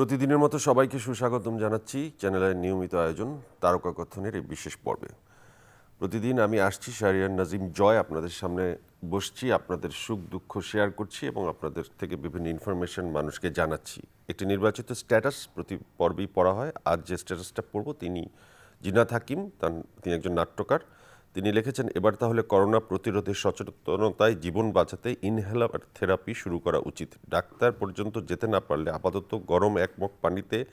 প্রতিদিনের মতো সবাইকে সুস্বাগতম জানাচ্ছি চ্যানেলের নিয়মিত আয়োজন তারকা কথনের এই বিশেষ পর্বে। প্রতিদিন আমি আসছি শাহরিয়ার নাজিম জয়, আপনাদের সামনে বসছি, আপনাদের সুখ দুঃখ শেয়ার করছি এবং আপনাদের থেকে বিভিন্ন ইনফরমেশন মানুষকে জানাচ্ছি। একটি নির্বাচিত স্ট্যাটাস প্রতি পর্বেই পড়া হয়। আজ যে স্ট্যাটাসটা পড়ব, তিনি জিনাত হাকিম, তার তিনি একজন নাট্যকার। তিনি লিখেছেন, এবার তাহলে করোনা প্রতিরোধে সচেতনতায় জীবন বাঁচাতে ইনহেলার থেরাপি শুরু করা উচিত। ডাক্তার পর্যন্ত যেতে না পারলে আপাতত গরম এক মগ পানিতে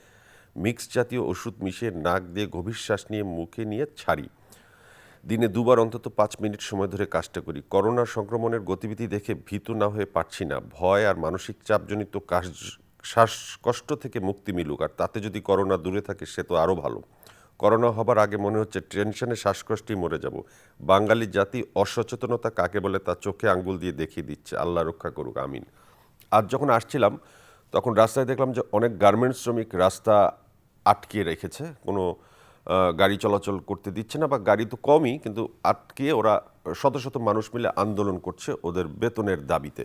মিক্স জাতীয় ওষুধ মিশিয়ে নাক দিয়ে গভীর শ্বাস নিয়ে মুখে নিয়ে ছাড়ি। দিনে দুবার অন্তত পাঁচ মিনিট সময় ধরে কাজটা করি। করোনা সংক্রমণের গতিবিধি দেখে ভীত না হয়ে পারছি না। ভয় আর মানসিক চাপজনিত কাশ- শ্বাসকষ্ট থেকে মুক্তি মিলুক। আর তাতে যদি করোনা দূরে থাকে, সে তো আরও ভালো। করোনা হবার আগে মনে হচ্ছে টেনশনে শ্বাসকষ্টেই মরে যাব। বাঙালি জাতি অসচেতনতা কাকে বলে তা চোখে আঙ্গুল দিয়ে দেখিয়ে দিচ্ছে। আল্লাহ রক্ষা করুক, আমিন। আজ যখন আসছিলাম, তখন রাস্তায় দেখলাম যে অনেক গার্মেন্টস শ্রমিক রাস্তা আটকে রেখেছে। কোনো গাড়ি চলাচল করতে দিচ্ছে না বা গাড়ি তো কমই, কিন্তু আটকে ওরা শত শত মানুষ মিলে আন্দোলন করছে ওদের বেতনের দাবিতে।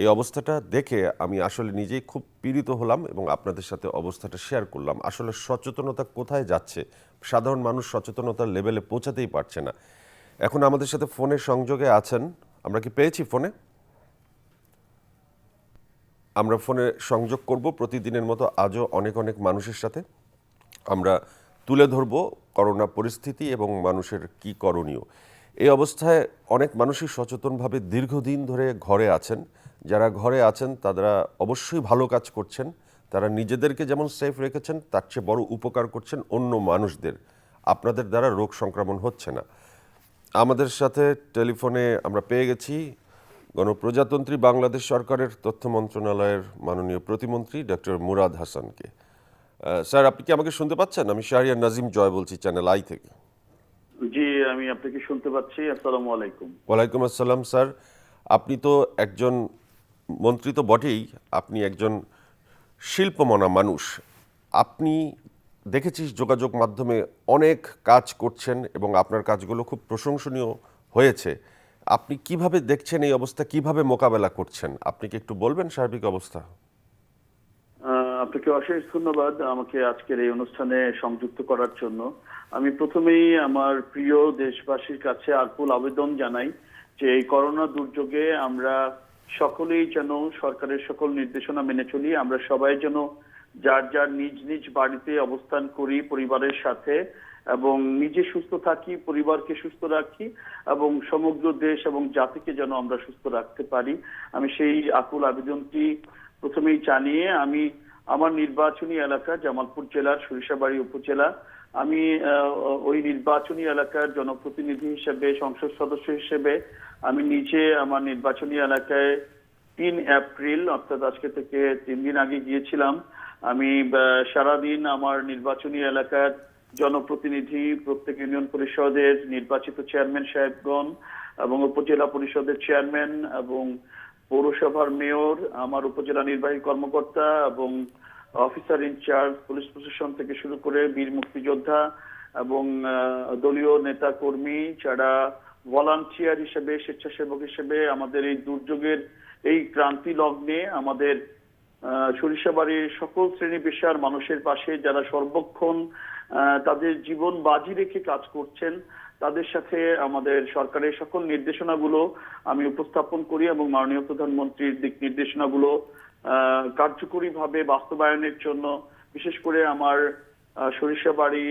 এই অবস্থাটা দেখে আমি আসলে নিজেই খুব পীড়িত হলাম এবং আপনাদের সাথে অবস্থাটা শেয়ার করলাম। আসলে সচেতনতা কোথায় যাচ্ছে? সাধারণ মানুষ সচেতনতার লেভেলে পৌঁছাতেই পারছে না। এখন আমাদের সাথে ফোনে সংযোগে আছেন, আমরা কি পেয়েছি ফোনে? আমরা ফোনে সংযোগ করব প্রতিদিনের মতো আজও অনেক অনেক মানুষের সাথে। আমরা তুলে ধরব করোনা পরিস্থিতি এবং মানুষের কি করণীয়। এই অবস্থায় অনেক মানুষই সচেতনভাবে দীর্ঘদিন ধরে ঘরে আছেন। যারা ঘরে আছেন, তারা অবশ্যই ভালো কাজ করছেন। তারা নিজেদেরকে যেমন সেফ রেখেছেন, তার চেয়ে বড় উপকার করছেন অন্য মানুষদের। আপনাদের দ্বারা রোগ সংক্রমণ হচ্ছে না। আমাদের সাথে টেলিফোনে আমরা পেয়ে গেছি গণপ্রজাতন্ত্রী বাংলাদেশ সরকারের তথ্য মন্ত্রণালয়ের মাননীয় প্রতিমন্ত্রী ডক্টর মুরাদ হাসানকে। স্যার, আপনি কি আমাকে শুনতে পাচ্ছেন? আমি শাহরিয়ার নাজিম জয় বলছি চ্যানেল আই থেকে। জি আমি আপনাকে শুনতে পাচ্ছি আসসালামু আলাইকুম। ওয়ালাইকুম আসসালাম স্যার। আপনি তো একজন মন্ত্রী তো বটেই আপনি একজন শিল্পমনা মানুষ। আপনি দেখেছি যোগাযোগ মাধ্যমে অনেক কাজ করছেন এবং আপনার কাজগুলো খুব প্রশংসনীয় হয়েছে। আপনি কীভাবে দেখছেন এই অবস্থা কীভাবে মোকাবেলা করছেন? আপনি কি একটু বলবেন সার্বিক অবস্থা? আপনাকে অশেষ ধন্যবাদ আমাকে আজকের এই অনুষ্ঠানে সংযুক্ত করার জন্য। আমি প্রথমেই আমার প্রিয় দেশবাসীর কাছে আকুল আবেদন জানাই যে এই করোনা দুর্যোগে আমরা সকলেই যেন সরকারের সকল নির্দেশনা মেনে চলি, আমরা সবাই যেন যার যার নিজ নিজ বাড়িতে অবস্থান করি পরিবারের সাথে এবং নিজে সুস্থ থাকি, পরিবারকে সুস্থ রাখি এবং সমগ্র দেশ এবং জাতিকে যেন আমরা সুস্থ রাখতে পারি। আমি সেই আকুল আবেদনটি প্রথমেই জানিয়ে আমি আমার নির্বাচনী এলাকা জামালপুর জেলার সরিষাবাড়ি উপজেলা আমি ওই নির্বাচনী এলাকার জনপ্রতিনিধি হিসেবে, সংসদ সদস্য হিসেবে, আমি নিজে আমার নির্বাচনী এলাকায় তিন এপ্রিল, অর্থাৎ আজকে থেকে তিন দিন আগে গিয়েছিলাম। আমি সারাদিন আমার নির্বাচনী এলাকার জনপ্রতিনিধি, প্রত্যেক ইউনিয়ন পরিষদের নির্বাচিত চেয়ারম্যান সাহেবগণ এবং উপজেলা পরিষদের চেয়ারম্যান এবং পৌরসভার মেয়র, আমার উপজেলা নির্বাহী কর্মকর্তা এবং অফিসার ইনচার্জ পুলিশ প্রশাসন থেকে শুরু করে বীর মুক্তিযোদ্ধা এবং দলীয় নেতা কর্মী যারা ভলান্টিয়ার হিসেবে, স্বেচ্ছাসেবক হিসেবে আমাদের এই দুর্যোগের এই ক্রান্তি লগ্নে আমাদের সরিষাবাড়ির সকল শ্রেণি পেশার মানুষের পাশে যারা সর্বক্ষণ তাদের জীবন বাজি রেখে কাজ করছেন, তাদের সাথে আমাদের সরকারের সকল নির্দেশনাগুলো আমি উপস্থাপন করি এবং মাননীয় প্রধানমন্ত্রীর দিক নির্দেশনাগুলো কার্যকরীভাবে বাস্তবায়নের জন্য, বিশেষ করে আমার সরিষাবাড়ি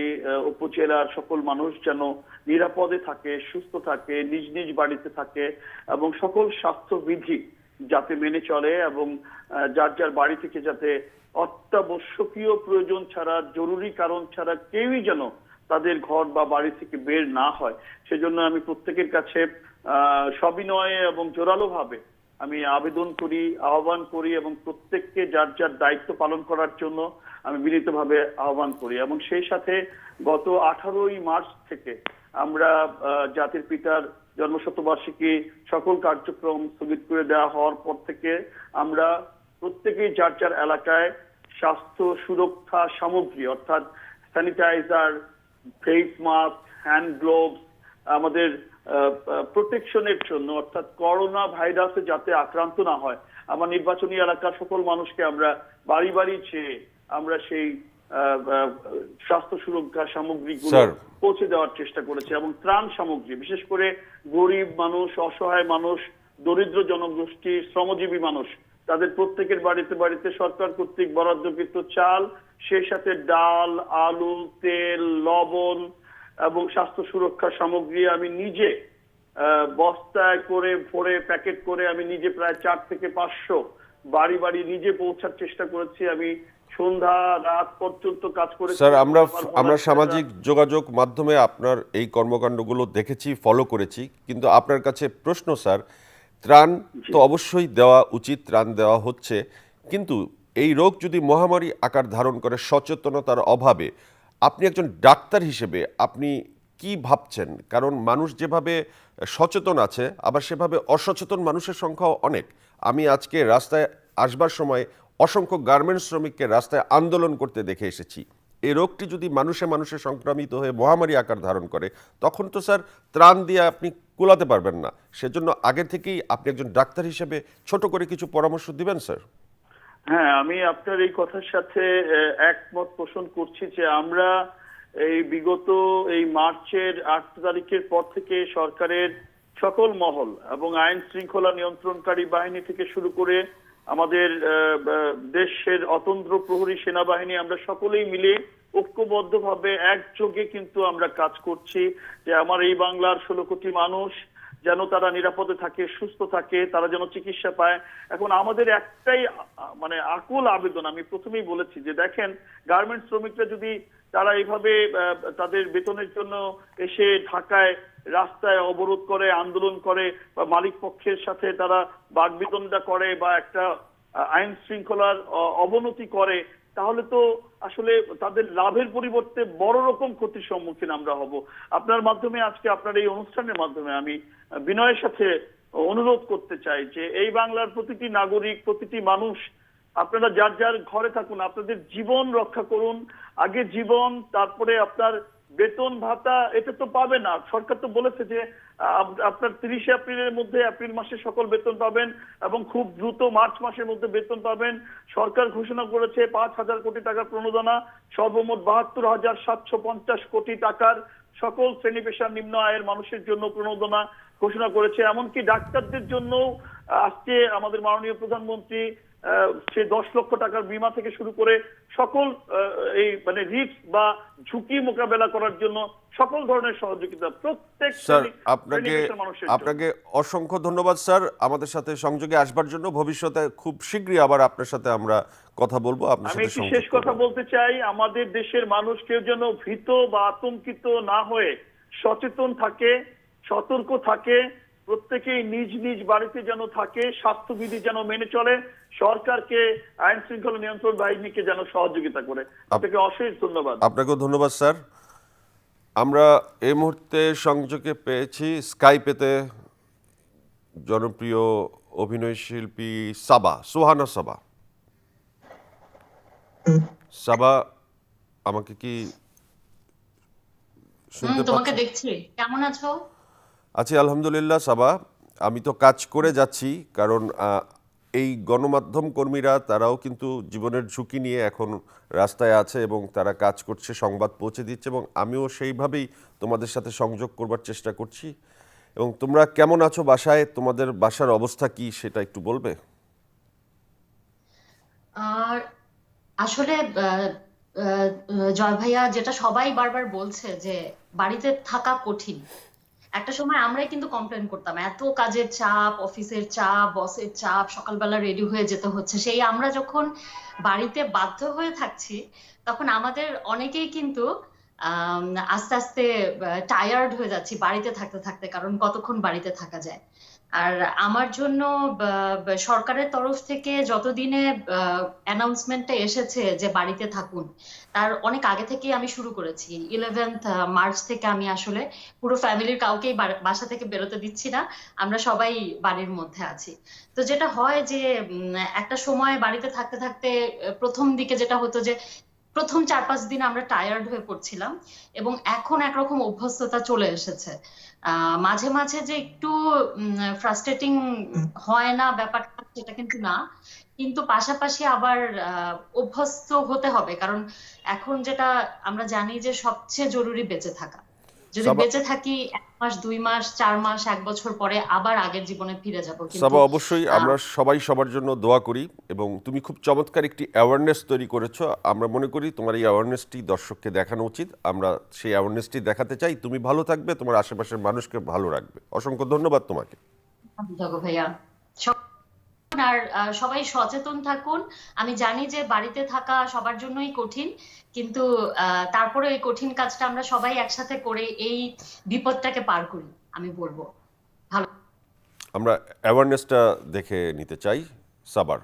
উপজেলার সকল মানুষ যেন নিরাপদে থাকে, সুস্থ থাকে, নিজ নিজ বাড়িতে থাকে এবং সকল স্বাস্থ্যবিধি যাতে মেনে চলে এবং যার যার বাড়ি থেকে যাতে অত্যাবশ্যকীয় প্রয়োজন ছাড়া, জরুরি কারণ ছাড়া কেউই যেন তাদের ঘর বা বাড়ি থেকে বের না হয়। সেজন্য আমি প্রত্যেকের কাছে সবিনয়ে এবং জোরালো ভাবে আমি আবেদন করি, আহ্বান করি এবং প্রত্যেককে যার যার দায়িত্ব পালন করার জন্য আমি বিনীতভাবে আহ্বান করি। এবং সেই সাথে গত আঠারোই মার্চ থেকে আমরা জাতির পিতার জন্মশতবার্ষিকী সকল কার্যক্রম স্থগিত করে দেওয়া হওয়ার পর থেকে আমরা প্রত্যেকেই যার যার এলাকায় স্বাস্থ্য সুরক্ষা সামগ্রী, অর্থাৎ sanitiser, face mask, hand gloves আমাদের প্রোটেকশনের জন্য অর্থাৎ করোনা ভাইরাসে যাতে আক্রান্ত না হয় আমার নির্বাচনী এলাকার সকল মানুষকে আমরা বাড়ি বাড়ি চেয়ে আমরা সেই স্বাস্থ্য সুরক্ষা সামগ্রীগুলো। পৌঁছে দেওয়ার চেষ্টা করেছে এবং ত্রাণ সামগ্রী বিশেষ করে গরিব মানুষ অসহায় মানুষ দরিদ্র জনগোষ্ঠী শ্রমজীবী মানুষ তাদের প্রত্যেকের বাড়িতে বাড়িতে সরকার কর্তৃক বরাদ্দকৃত চাল সেই সাথে ডাল আলু তেল লবণ এবং স্বাস্থ্য সুরক্ষা সামগ্রী আমি নিজে বস্তায় করে ভরে প্যাকেট করে আমি নিজে প্রায় চার থেকে পাঁচশো বাড়ি বাড়ি নিজে পৌঁছার চেষ্টা করেছি। আমি সন্ধ্যা রাত পর্যন্ত কাজ করেছি। স্যার আমরা আমরা সামাজিক যোগাযোগ মাধ্যমে আপনার এই কর্মকাণ্ডগুলো দেখেছি ফলো করেছি। কিন্তু আপনার কাছে প্রশ্ন স্যার ত্রাণ তো অবশ্যই দেওয়া উচিত ত্রাণ দেওয়া হচ্ছে। কিন্তু এই রোগ যদি মহামারী আকার ধারণ করে সচেতনতার অভাবে আপনি একজন ডাক্তার হিসেবে আপনি কি ভাবছেন? কারণ মানুষ যেভাবে সচেতন আছে, আবার সেভাবে অসচেতন মানুষের সংখ্যাও অনেক। আমি আজকে রাস্তায় আসবার সময় অসংখ্য গার্মেন্টস শ্রমিককে রাস্তায় আন্দোলন করতে দেখে এসেছি। এই রোগটি যদি মানুষে মানুষে সংক্রামিত হয়ে মহামারী আকার ধারণ করে, তখন তো স্যার ত্রাণ দিয়ে আপনি কুলাতে পারবেন না। সেজন্য আগে থেকেই আপনি একজন ডাক্তার হিসেবে ছোট করে কিছু পরামর্শ দিবেন, স্যার? হ্যাঁ আমি আপনার এই কথার সাথে একমত পোষণ করছি যে আমরা এই বিগত এই মার্চের আট তারিখের পর থেকে সরকারের সকল মহল এবং আইন শৃঙ্খলা নিয়ন্ত্রণকারী বাহিনী থেকে শুরু করে আমাদের দেশের অতন্ত্র প্রহরী সেনাবাহিনী, আমরা সকলেই মিলে ঐক্যবদ্ধভাবে একযোগে কিন্তু আমরা কাজ করছি যে আমার এই বাংলার ষোলো কোটি মানুষ যেন তারা নিরাপদে থাকে, সুস্থ থাকে, তারা যেন চিকিৎসা পায়। এখন আমাদের একটাই মানে আকুল আবেদন, আমি প্রথমেই বলেছি যে দেখেন গার্মেন্টস শ্রমিকরা যদি তারা এইভাবে তাদের বেতনের জন্য এসে ঢাকায় রাস্তায় অবরোধ করে, আন্দোলন করে, বা মালিক পক্ষের সাথে তারা বাগবিতণ্ডা করে, বা একটা আইন শৃঙ্খলার অবনতি করে তাহলে তো আসলে তাদের লাভের পরিবর্তে বড় রকম ক্ষতির সম্মুখীন আমরা হব। আপনার মাধ্যমে আজকে আপনার এই অনুষ্ঠানের মাধ্যমে আমি বিনয়ের সাথে অনুরোধ করতে চাই যে এই বাংলার প্রতিটি নাগরিক, প্রতিটি মানুষ, আপনারা যার যার ঘরে থাকুন, আপনাদের জীবন রক্ষা করুন। আগে জীবন, তারপরে আপনার বেতন ভাতা, এটা তো পাবে না। সরকার তো বলেছে যে আপনার তিরিশে এপ্রিলের মধ্যে এপ্রিল মাসে সকল বেতন পাবেন এবং খুব দ্রুত মার্চ মাসের মধ্যে বেতন পাবেন। সরকার ঘোষণা করেছে পাঁচ হাজার কোটি টাকার প্রণোদনা, সর্বমোট বাহাত্তর হাজার সাতশো পঞ্চাশ কোটি টাকার সকল শ্রেণি পেশার নিম্ন আয়ের মানুষের জন্য প্রণোদনা ঘোষণা করেছে। এমনকি ডাক্তারদের জন্য আজকে আমাদের মাননীয় প্রধানমন্ত্রী সে দশ লক্ষ টাকার বিমা থেকে শুরু করে সকল এই মানে রিস্ক বা ঝুঁকি মোকাবেলা করার জন্য সকল ধরনের সহযোগিতা প্রত্যেক স্যার আপনাকে। আপনাকে অসংখ্য ধন্যবাদ স্যার আমাদের সাথে সংযোগে আসবার জন্য ভবিষ্যতে খুব শীঘ্রই আবার আপনার সাথে আমরা কথা বলব আপনার আমি সাথে একটি শেষ কথা বলতে চাই আমাদের দেশের মানুষ কেউ যেন ভীত বা আতঙ্কিত না হয়ে সচেতন থাকে সতর্ক থাকে প্রত্যেকেই নিজ নিজ বাড়িতে যেন থাকে স্বাস্থ্যবিধি যেন মেনে চলে সরকারকে আইন শৃঙ্খলা নিয়ন্ত্রণ বাহিনীকে যেন সহযোগিতা করে। আপনাকে অশেষ ধন্যবাদ। আপনাকেও ধন্যবাদ স্যার। আমরা এই মুহূর্তে সংযোগে পেয়েছি স্কাইপেতে জনপ্রিয় অভিনয় শিল্পী সাবা সোহানা সাবা। সাবা আমাকে কি শুনতে তোমাকে দেখছি। কেমন আছো? আছি, আলহামদুলিল্লাহ, সাবা। আমি তো কাজ করে যাচ্ছি, কারণ এই গণমাধ্যম কর্মীরা তারাও কিন্তু জীবনের ঝুঁকি নিয়ে এখন রাস্তায় আছে এবং তারা কাজ করছে, সংবাদ পৌঁছে দিচ্ছে এবং আমিও সেইভাবেই তোমাদের সাথে সংযোগ করবার চেষ্টা করছি। এবং তোমরা কেমন আছো বাসায়? তোমাদের বাসার অবস্থা কি সেটা একটু বলবে? আর আসলে জয় ভাইয়া যেটা সবাই বারবার বলছে যে, বাড়িতে থাকা কঠিন। একটা সময় আমরাই কিন্তু কমপ্লেন করতাম, এত কাজের চাপ অফিসের চাপ বসের চাপ, সকালবেলা রেডি হয়ে যেতে হচ্ছে। সেই আমরা যখন বাড়িতে বাধ্য হয়ে থাকছি, তখন আমাদের অনেকেই কিন্তু আস্তে আস্তে টায়ার্ড হয়ে যাচ্ছি বাড়িতে থাকতে থাকতে, কারণ কতক্ষণ বাড়িতে থাকা যায়। আর আমার জন্য সরকারের তরফ থেকে যতদিনে অ্যানাউন্সমেন্টটা এসেছে যে বাড়িতে থাকুন, তার অনেক আগে থেকেই আমি শুরু করেছি। ইলেভেন্থ মার্চ থেকে আমি আসলে পুরো ফ্যামিলির কাউকেই বাসা থেকে বেরোতে দিচ্ছি না, আমরা সবাই বাড়ির মধ্যে আছি। তো যেটা হয় যে একটা সময় বাড়িতে থাকতে থাকতে, প্রথম দিকে যেটা হতো যে প্রথম চার পাঁচ দিন আমরা টায়ার্ড হয়ে পড়ছিলাম এবং এখন একরকম অভ্যস্ততা চলে এসেছে। মাঝে মাঝে যে একটু ফ্রাস্ট্রেটিং হয় না ব্যাপারটা সেটা কিন্তু না। কিন্তু পাশাপাশি আবার অভ্যস্ত হতে হবে। কারণ এখন যেটা আমরা জানি যে সবচেয়ে জরুরি বেঁচে থাকা। যদি বেঁচে থাকি এক মাস দুই মাস চার মাস এক বছর পরে আবার আগের জীবনে ফিরে যাব। সাবা অবশ্যই আমরা সবাই সবার জন্য দোয়া করি এবং তুমি খুব চমৎকার একটি অ্যাওয়ারনেস তৈরি করেছ। আমরা মনে করি তোমার এই অ্যাওয়ারনেসটি দর্শককে দেখানো উচিত। আমরা সেই অ্যাওয়ারনেসটি দেখাতে চাই। তুমি ভালো থাকবে তোমার আশেপাশের মানুষকে ভালো রাখবে। অসংখ্য ধন্যবাদ তোমাকে। ভাইয়া। আর সবাই সচেতন থাকুন। আমি জানি যে বাড়িতে থাকা সবার জন্যই কঠিন, কিন্তু তারপরে এই কঠিন কাজটা আমরা সবাই একসাথে করে এই বিপদটাকে পার করি, আমি বলব। ভালো আমরা অ্যাওয়ারনেসটা দেখে নিতে চাই সাবার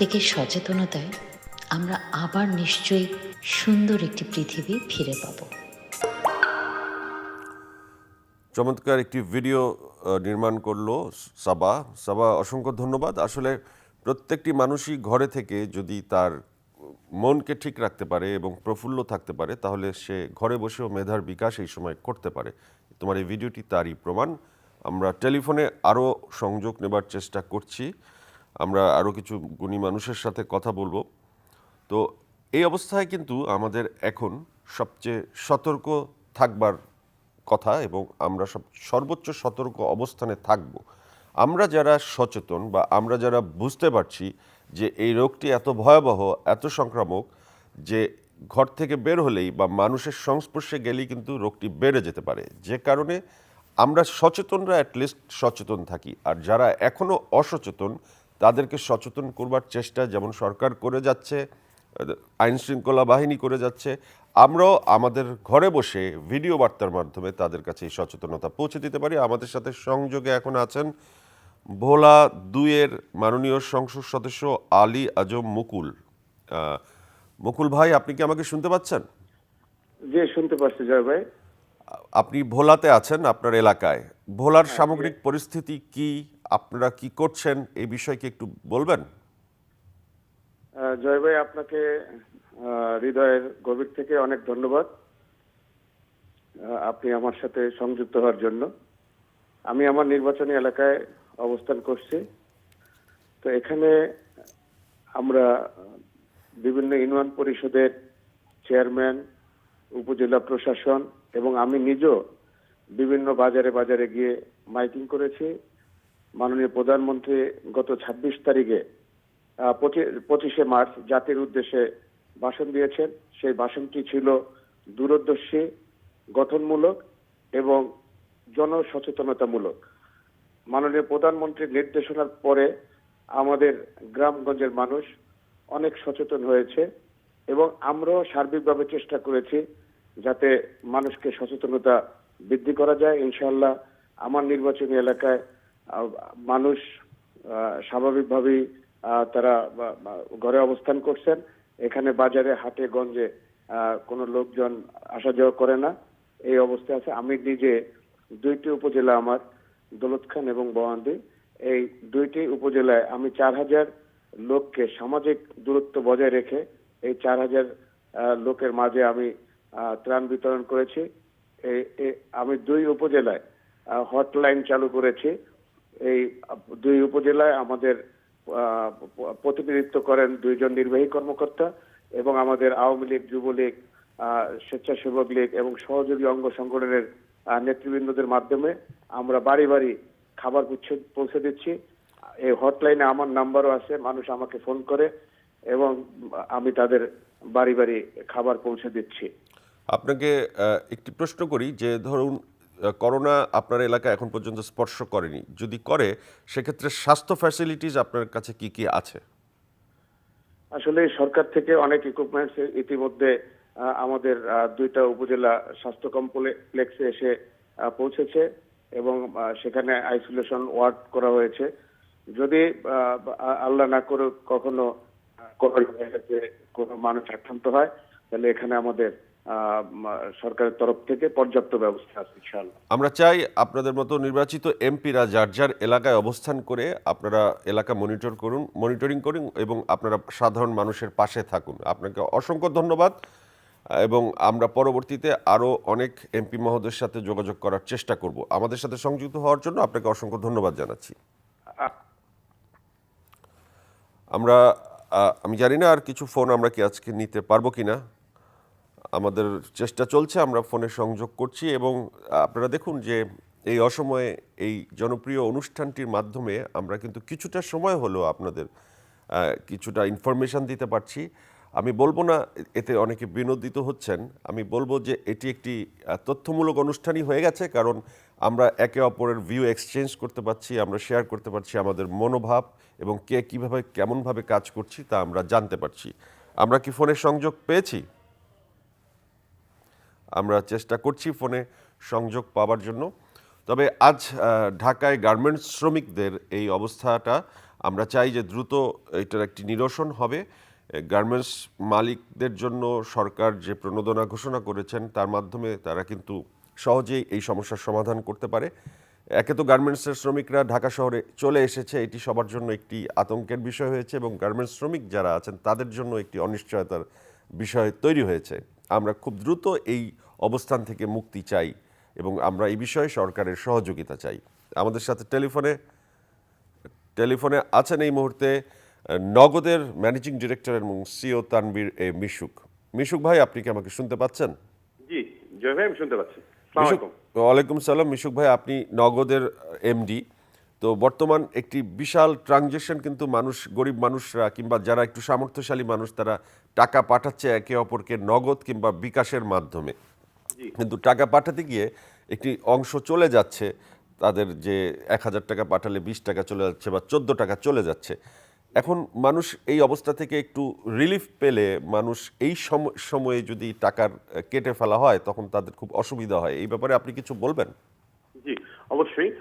প্রত্যেকের সচেতনতায় আমরা আবার নিশ্চয়ই সুন্দর একটি পৃথিবী ফিরে পাবো। চমৎকার একটি ভিডিও নির্মাণ করল সাবা। সাবা, অসংখ্য ধন্যবাদ। আসলে প্রত্যেকটি মানুষই ঘরে থেকে যদি তার মনকে ঠিক রাখতে পারে এবং প্রফুল্ল থাকতে পারে, তাহলে সে ঘরে বসেও মেধার বিকাশ এই সময় করতে পারে। তোমার এই ভিডিওটি তারই প্রমাণ। আমরা টেলিফোনে আরও সংযোগ নেবার চেষ্টা করছি। আমরা আরও কিছু গুণী মানুষের সাথে কথা বলব। তো এই অবস্থায় কিন্তু আমাদের এখন সবচেয়ে সতর্ক থাকবার কথা এবং আমরা সব সর্বোচ্চ সতর্ক অবস্থানে থাকব। আমরা যারা সচেতন বা আমরা যারা বুঝতে পারছি যে এই রোগটি এত ভয়াবহ, এত সংক্রামক যে ঘর থেকে বের হলেই বা মানুষের সংস্পর্শে গেলেই কিন্তু রোগটি বেড়ে যেতে পারে। যে কারণে আমরা সচেতনরা অ্যাটলিস্ট সচেতন থাকি। আর যারা এখনও অসচেতন তাদেরকে সচেতন করবার চেষ্টা যেমন সরকার করে যাচ্ছে আইন শৃঙ্খলা বাহিনী করে যাচ্ছে আমরাও আমাদের ঘরে বসে ভিডিও বার্তার মাধ্যমে তাদের কাছে এই সচেতনতা পৌঁছে দিতে পারি। আমাদের সাথে সংযোগে এখন আছেন ভোলা দুইয়ের মাননীয় সংসদ সদস্য আলী আজম মুকুল। মুকুল ভাই আপনি কি আমাকে শুনতে পাচ্ছেন? যে শুনতে পাচ্ছি জয় ভাই। আপনি ভোলাতে আছেন আপনার এলাকায়। ভোলার সামগ্রিক পরিস্থিতি কি? আপনারা কি করছেন? এই বিষয়ে কি একটু বলবেন? জয় ভাই, আপনাকে হৃদয়ের গভীর থেকে অনেক ধন্যবাদ। আপনি আমার সাথে সংযুক্ত হওয়ার জন্য। আমি আমার নির্বাচনী এলাকায় অবস্থান করছি। তো এখানে আমরা বিভিন্ন ইউনিয়ন পরিষদের চেয়ারম্যান, উপজেলা প্রশাসন এবং আমি নিজেও বিভিন্ন বাজারে বাজারে গিয়ে মাইকিং করেছি। মাননীয় প্রধানমন্ত্রী গত ছাব্বিশ তারিখে পঁচি- পঁচিশে মার্চ জাতির উদ্দেশ্যে ভাষণ দিয়েছেন। সেই ভাষণটি ছিল দূরদর্শী, গঠনমূলক এবং জনসচেতনতামূলক। মাননীয় প্রধানমন্ত্রীর নির্দেশনার পরে আমাদের গ্রামগঞ্জের মানুষ অনেক সচেতন হয়েছে এবং আমরাও সার্বিকভাবে চেষ্টা করেছি যাতে মানুষকে সচেতনতা বৃদ্ধি করা যায়। ইনশাআল্লাহ আমার নির্বাচনী এলাকায় মানুষ স্বাভাবিকভাবেই তারা ঘরে অবস্থান করছেন। এখানে বাজারে, হাটে, গঞ্জে কোনো লোকজন আসা যাওয়া করে না। এই অবস্থায় আছে। আমি নিজে দুইটি উপজেলা আমার দৌলতখান এবং বহান্দি এই দুইটি উপজেলায় আমি চার হাজার লোককে সামাজিক দূরত্ব বজায় রেখে এই চার হাজার লোকের মাঝে আমি ত্রাণ বিতরণ করেছি। আমি দুই উপজেলায় হটলাইন চালু করেছি। এই দুই উপজেলায় আমাদের প্রতিনিধিত্ব করেন দুইজন নির্বাহী কর্মকর্তা এবং আমাদের আওয়ামী লীগ, যুবলীগ স্বেচ্ছাসেবক লীগ এবং সহযোগী অঙ্গ সংগঠনের নেতৃবৃন্দদের মাধ্যমে আমরা বাড়ি বাড়ি খাবার পৌঁছে দিচ্ছি। এই হটলাইনে আমার নাম্বারও আছে, মানুষ আমাকে ফোন করে এবং আমি তাদের বাড়ি বাড়ি খাবার পৌঁছে দিচ্ছি। আপনাকে একটি প্রশ্ন করি যে ধরুন করোনা আপনার এলাকা এখন পর্যন্ত স্পর্শ করেনি। যদি করে, সেক্ষেত্রে স্বাস্থ্য ফ্যাসিলিটিস আপনার কাছে কি কি আছে? আসলে সরকার থেকে অনেক ইকুইপমেন্টস ইতিমধ্যে আমাদের দুইটা উপজেলা স্বাস্থ্য কমপ্লেক্সে এসে পৌঁছেছে এবং সেখানে আইসোলেশন ওয়ার্ড করা হয়েছে। যদি আল্লাহ না করে কখনো কোনো মানুষ আক্রান্ত হয়, তাহলে এখানে আমাদের সরকারের তরফ থেকে পর্যাপ্ত ব্যবস্থা আছে ইনশাআল্লাহ। আমরা চাই আপনাদের মতো নির্বাচিত এমপিরা যার যার এলাকায় অবস্থান করে আপনারা এলাকা মনিটর করুন মনিটরিং করুন এবং আপনারা সাধারণ মানুষের পাশে থাকুন। আপনাকে অসংখ্য ধন্যবাদ এবং আমরা পরবর্তীতে আরও অনেক এমপি মহোদয়ের সাথে যোগাযোগ করার চেষ্টা করব। আমাদের সাথে সংযুক্ত হওয়ার জন্য আপনাকে অসংখ্য ধন্যবাদ জানাচ্ছি। আমরা আমি জানি না আর কিছু ফোন আমরা কি আজকে নিতে পারব কিনা। আমাদের চেষ্টা চলছে, আমরা ফোনে সংযোগ করছি এবং আপনারা দেখুন যে এই অসময়ে এই জনপ্রিয় অনুষ্ঠানটির মাধ্যমে আমরা কিন্তু কিছুটা সময় হলো আপনাদের কিছুটা ইনফরমেশন দিতে পারছি। আমি বলব না এতে অনেকে বিনোদিত হচ্ছেন, আমি বলব যে এটি একটি তথ্যমূলক অনুষ্ঠানই হয়ে গেছে কারণ আমরা একে অপরের ভিউ এক্সচেঞ্জ করতে পারছি, আমরা শেয়ার করতে পারছি আমাদের মনোভাব এবং কে কীভাবে কেমনভাবে কাজ করছি তা আমরা জানতে পারছি। আমরা কি ফোনের সংযোগ পেয়েছি? আমরা চেষ্টা করছি ফোনে সংযোগ পাওয়ার জন্য। তবে আজ ঢাকায় গার্মেন্টস শ্রমিকদের এই অবস্থাটা আমরা চাই যে দ্রুত এটার একটি নিরসন হবে। গার্মেন্টস মালিকদের জন্য সরকার যে প্রণোদনা ঘোষণা করেছেন, তার মাধ্যমে তারা কিন্তু সহজেই এই সমস্যার সমাধান করতে পারে। একে তো গার্মেন্টসের শ্রমিকরা ঢাকা শহরে চলে এসেছে, এটি সবার জন্য একটি আতঙ্কের বিষয় হয়েছে এবং গার্মেন্টস শ্রমিক যারা আছেন, তাদের জন্য একটি অনিশ্চয়তার বিষয় তৈরি হয়েছে। আমরা খুব দ্রুত এই অবস্থান থেকে মুক্তি চাই এবং আমরা এই বিষয়ে সরকারের সহযোগিতা চাই। আমাদের সাথে টেলিফোনে টেলিফোনে আছেন এই মুহূর্তে নগদের ম্যানেজিং ডিরেক্টর এবং সিও তানবীর এ মিশুক। মিশুক ভাই আপনি কি আমাকে শুনতে পাচ্ছেন? জি জয় ভাই আমি শুনতে পাচ্ছি। ওয়ালাইকুম সালাম। মিশুক ভাই আপনি নগদের এমডি। তো বর্তমান একটি বিশাল ট্রানজেকশন কিন্তু মানুষ গরিব মানুষরা কিংবা যারা একটু সামর্থ্যশালী মানুষ তারা টাকা পাঠাচ্ছে একে অপরকে নগদ কিংবা বিকাশের মাধ্যমে। কিন্তু টাকা পাঠাতে গিয়ে একটি অংশ চলে যাচ্ছে তাদের যে এক হাজার টাকা পাঠালে বিশ টাকা চলে যাচ্ছে বা চোদ্দ টাকা চলে যাচ্ছে। এখন মানুষ এই অবস্থা থেকে একটু রিলিফ পেলে মানুষ এই সম- সময়ে যদি টাকার কেটে ফেলা হয় তখন তাদের খুব অসুবিধা হয়। এই ব্যাপারে আপনি কিছু বলবেন? জি অবশ্যই।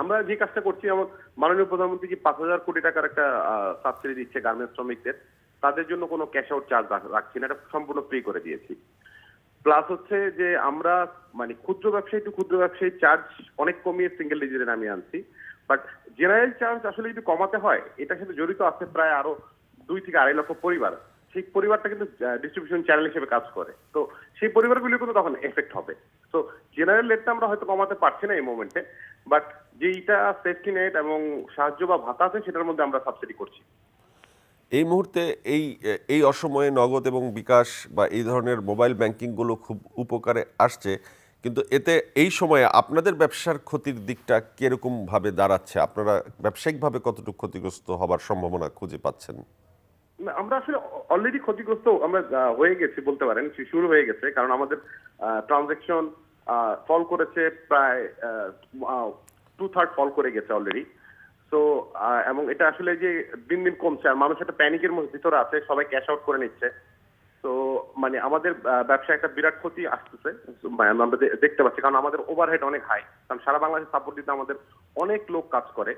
আমরা যে কাজটা করছি, আমার মাননীয় প্রধানমন্ত্রী যে পাঁচ হাজার কোটি টাকার একটা সাবসিডি দিচ্ছে গার্মেন্টস শ্রমিকদের, তাদের জন্য কোনো ক্যাশ আউট চার্জ রাখছি না, এটা সম্পূর্ণ ফ্রি করে দিয়েছি। প্লাস হচ্ছে যে আমরা মানে ক্ষুদ্র ব্যবসায়ী টু ক্ষুদ্র ব্যবসায়ী চার্জ অনেক কমিয়ে সিঙ্গেল ডিজিটে নামিয়ে আনছি। বাট জেনারেল চার্জ আসলে যদি কমাতে হয়, এটার সাথে জড়িত আছে প্রায় আরও দুই থেকে আড়াই লক্ষ পরিবার। সেই পরিবারটা কিন্তু ডিস্ট্রিবিউশন চ্যানেল হিসেবে কাজ করে। তো সেই পরিবারগুলি কিন্তু তখন এফেক্ট হবে। তো জেনারেল রেটটা আমরা হয়তো কমাতে পারছি না এই মোমেন্টে বাট যেইটা সেফটি নেট এবং সাহায্য বা ভাতা আছে, সেটার মধ্যে আমরা সাবসিডি করছি। এই মুহূর্তে এই এই অসময়ে নগদ এবং বিকাশ বা এই ধরনের মোবাইল ব্যাংকিংগুলো খুব উপকারে আসছে, কিন্তু এতে এই সময়ে আপনাদের ব্যবসার ক্ষতির দিকটা কীরকমভাবে দাঁড়াচ্ছে? আপনারা ব্যবসায়িকভাবে কতটুকু ক্ষতিগ্রস্ত হবার সম্ভাবনা খুঁজে পাচ্ছেন? আমরা আসলে অলরেডি ক্ষতিগ্রস্ত আমরা হয়ে গেছি বলতে পারেন শুরু হয়ে গেছে, কারণ আমাদের ট্রানজেকশন ফল করেছে প্রায় টু থার্ড ফল করে গেছে অলরেডি তো এবং এটা আসলে যে দিন দিন কমছে, আর মানুষ একটা প্যানিকের ভিতরে আছে, সবাই ক্যাশ আউট করে নিচ্ছে। তো মানে আমাদের ব্যবসায় একটা বিরাট ক্ষতি আসতেছে মানে আমরা দেখতে পাচ্ছি, কারণ আমাদের ওভারহেড অনেক হাই কারণ সারা বাংলাদেশে সাপোর্ট দিতে আমাদের অনেক লোক কাজ করে।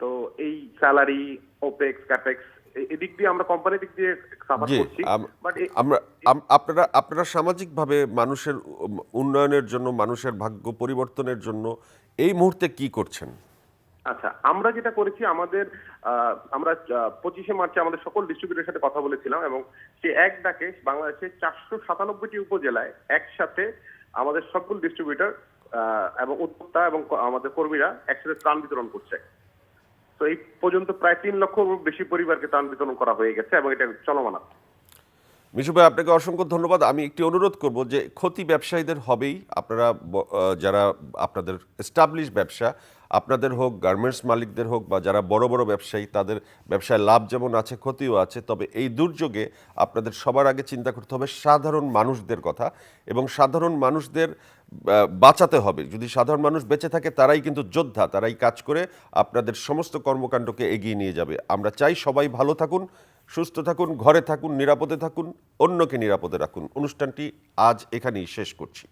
তো, এই স্যালারি ওপেক্স ক্যাপেক্স এদিক দিয়ে আমরা কোম্পানি দিক দিয়ে সাফার জি করছি বাট আমরা আপনারা আপনারা সামাজিকভাবে মানুষের উন্নয়নের জন্য মানুষের ভাগ্য পরিবর্তনের জন্য এই মুহূর্তে কি করছেন? আচ্ছা আমরা যেটা করেছি আমাদের আহ, আমরা পঁচিশে মার্চে আমাদের সকল ডিস্ট্রিবিউটরের সাথে কথা বলেছিলাম এবং সে এক ডাকে বাংলাদেশের চারশো সাতানব্বইটি উপজেলায় একসাথে আমাদের সকল ডিস্ট্রিবিউটর এবং উদ্যোক্তা এবং আমাদের কর্মীরা একসাথে ত্রাণ বিতরণ করছে। তো এই পর্যন্ত প্রায় তিন লক্ষ বেশি পরিবারকে ত্রাণ বিতরণ করা হয়ে গেছে এবং এটা চলমান আছে। মিশু ভাই, আপনাকে অসংখ্য ধন্যবাদ। আমি একটি অনুরোধ করব যে ক্ষতি ব্যবসায়ীদের হবেই। আপনারা যারা আপনাদের এস্টাবলিশ ব্যবসা, আপনাদের হোক গার্মেন্টস মালিকদের হোক বা যারা বড় বড় ব্যবসায়ী, তাদের ব্যবসায় লাভ যেমন আছে, ক্ষতিও আছে, তবে এই দুর্যোগে আপনাদের সবার আগে চিন্তা করতে হবে সাধারণ মানুষদের কথা এবং সাধারণ মানুষদের বাঁচাতে হবে। যদি সাধারণ মানুষ বেঁচে থাকে, তারাই কিন্তু যোদ্ধা, তারাই কাজ করে আপনাদের সমস্ত কর্মকাণ্ডকে এগিয়ে নিয়ে যাবে। আমরা চাই সবাই ভালো থাকুন সুস্থ থাকুন ঘরে থাকুন নিরাপদে থাকুন অন্যকে নিরাপদে রাখুন। অনুষ্ঠানটি আজ এখানেই শেষ করছি।